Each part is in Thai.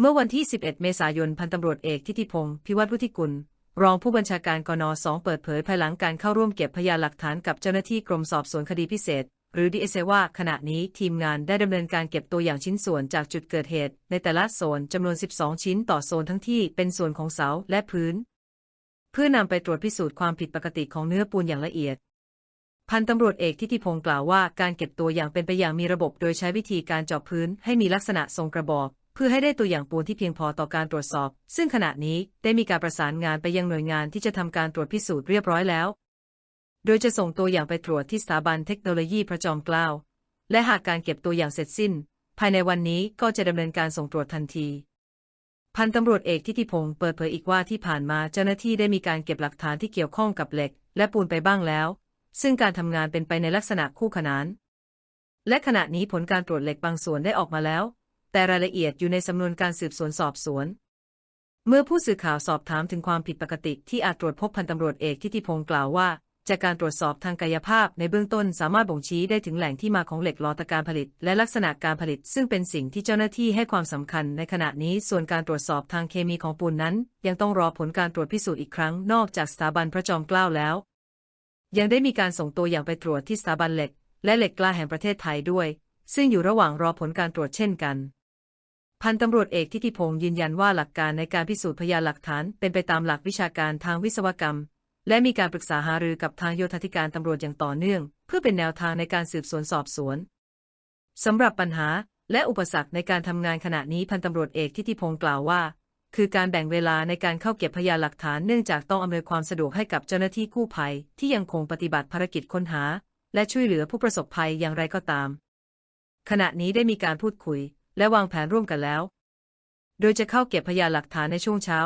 เมื่อวันที่ 11 เมษายน พันตำรวจเอกทิติพงศ์พิวัตรวุฒิกุล รองผู้บัญชาการกนสองเปิดเผยภายหลังการเข้าร่วมเก็บพยานหลักฐานกับเจ้าหน้าที่กรมสอบสวนคดีพิเศษ หรือดีเอว่า ขณะนี้ทีมงานได้ดำเนินการเก็บตัวอย่างชิ้นส่วนจากจุดเกิดเหตุ ในแต่ละโซนจำนวน 12 ชิ้นต่อโซนทั้งที่เป็นส่วนของเสาและพื้น เพื่อนำไปตรวจพิสูจน์ความผิดปกติของเนื้อปูนอย่างละเอียดพันตำรวจเอกทิติพงศ์กล่าวว่าการเก็บตัวอย่างเป็นไปอย่างมีระบบ โดยใช้วิธีการเจาะพื้นให้มีลักษณะทรงกระบอก เพื่อให้ได้ตัวอย่างปูนที่เพียงพอต่อการตรวจสอบ ซึ่งขณะนี้ได้มีการประสานงานไปยังหน่วยงานที่จะทำการตรวจพิสูจน์เรียบร้อยแล้ว โดยจะส่งตัวอย่างไปตรวจที่สถาบันเทคโนโลยีพระจอมเกล้า และหากการเก็บตัวอย่างเสร็จสิ้น ภายในวันนี้ก็จะดำเนินการส่งตรวจทันที พันตำรวจเอกทิติพงศ์เปิดเผยอีกว่าที่ผ่านมาเจ้าหน้าที่ได้มีการเก็บหลักฐานที่เกี่ยวข้องกับเหล็ก และปูนไปบ้างแล้ว ซึ่งการทำงานเป็นไปในลักษณะคู่ขนาน และขณะนี้ผลการตรวจเหล็กบางส่วนได้ออกมาแล้ว แต่รายละเอียดอยู่ในสำนวนการสืบสวนสอบสวน เมื่อผู้สื่อข่าวสอบถามถึงความผิดปกติที่อาจตรวจพบพันตำรวจเอกทิติพงศ์กล่าวว่า จากการตรวจสอบทางกายภาพในเบื้องต้นสามารถบ่งชี้ได้ถึงแหล่งที่มาของเหล็กหลอตะการผลิต และลักษณะการผลิต ซึ่งเป็นสิ่งที่เจ้าหน้าที่ให้ความสำคัญในขณะนี้ส่วนการตรวจสอบทางเคมีของปูนนั้น ยังต้องรอผลการตรวจพิสูจน์อีกครั้งนอกจากสถาบันพระจอมเกล้าแล้ว ยังได้มีการส่งตัวอย่างไปตรวจที่สถาบันเหล็ก และเหล็กกล้าแห่งประเทศไทยด้วย ซึ่งอยู่ระหว่างรอผลการตรวจเช่นกัน พันตำรวจเอกทิติพงศ์ยืนยันว่าหลักการในการพิสูจน์พยานหลักฐาน เป็นไปตามหลักวิชาการทางวิศวกรรม และมีการปรึกษาหารือกับทางโยธาธิการตำรวจอย่างต่อเนื่อง เพื่อเป็นแนวทางในการสืบสวนสอบสวนสำหรับปัญหาและอุปสรรคในการทำงานขณะนี้พันตำรวจเอกทิติพงศ์กล่าวว่า คือการแบ่งเวลาในการเข้าเก็บพยานหลักฐานเนื่องจากต้องอำนวยความสะดวกให้กับเจ้าหน้าที่กู้ภัย ที่ยังคงปฏิบัติภารกิจค้นหา และช่วยเหลือผู้ประสบภัยอย่างไรก็ตาม ขณะนี้ได้มีการพูดคุย และวางแผนร่วมกันแล้ว โดยจะเข้าเก็บพยานหลักฐานในช่วงเช้า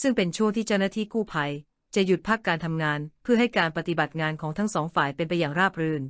ซึ่งเป็นช่วงที่เจ้าหน้าที่กู้ภัย จะหยุดพักการทำงานเพื่อให้การปฏิบัติงานของทั้งสองฝ่ายเป็นไปอย่างราบรื่น